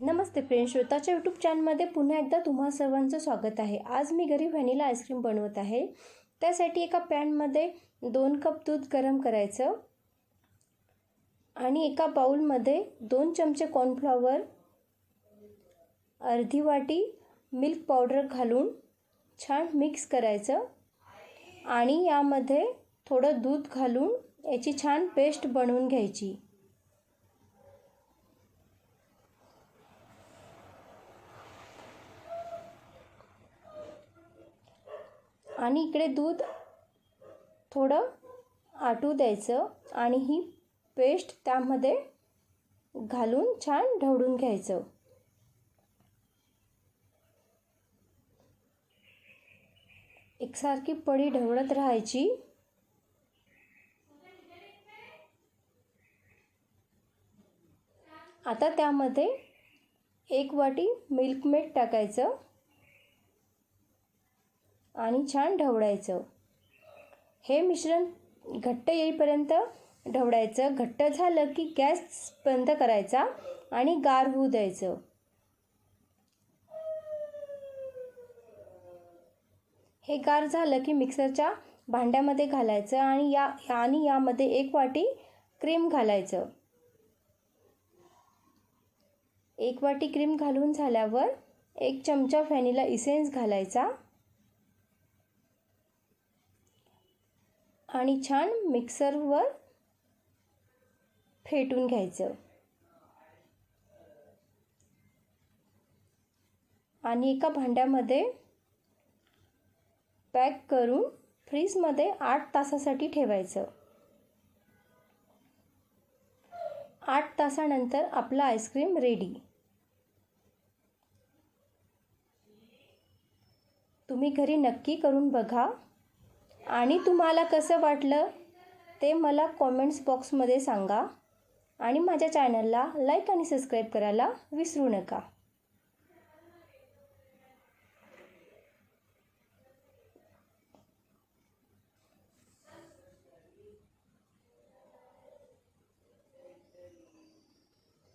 नमस्ते friend श्रोताच्या YouTube चॅनलमध्ये पुन्हा एकदा तुम्हा सर्वांचं स्वागत आहे. आज मी घरी व्हॅनिला आईस्क्रीम बनवत आहे. त्यासाठी एका पॅनमध्ये दोन कप दूध गरम करायचं आणि एका बाऊलमध्ये दोन चमचे कॉर्नफ्लॉवर अर्धी वाटी मिल्क पावडर घालून छान मिक्स करायचं आणि यामध्ये थोडं दूध घालून याची छान पेस्ट बनवून घ्यायची. आणि इकडे दूध थोडं आटू द्यायचं आणि ही पेस्ट त्यामध्ये घालून छान ढवळून घ्यायचं. एकसारखी पडी ढवळत राहायची. आता त्यामध्ये एक वाटी मिल्कमेड टाकायचं. आणि छान ढवळायचं. हे मिश्रण घट्ट येईपर्यंत ढवळायचं. घट्ट झालं की गॅस बंद करायचा आणि गार होऊ द्यायचं. हे गार झालं की मिक्सरच्या भांड्यामध्ये घालायचं आणि या आणि यामध्ये एक वाटी क्रीम घालायचं. एक वाटी क्रीम घालून झाल्यावर एक चमचा व्हॅनिला इसेन्स घालायचा. आणि छान मिक्सरवर फेटून घ्यायचं. आणि एका भांड्यामध्ये पॅक करून फ्रीजमध्ये आठ तासासाठी ठेवायचं. आठ तासानंतर आपला आईस्क्रीम रेडी. तुम्ही घरी नक्की करून बघा. आणि तुम्हाला कसं वाटलं ते मला कॉमेंट्स बॉक्समध्ये सांगा. आणि माझ्या चॅनलला लाईक आणि सबस्क्राईब करायला विसरू नका.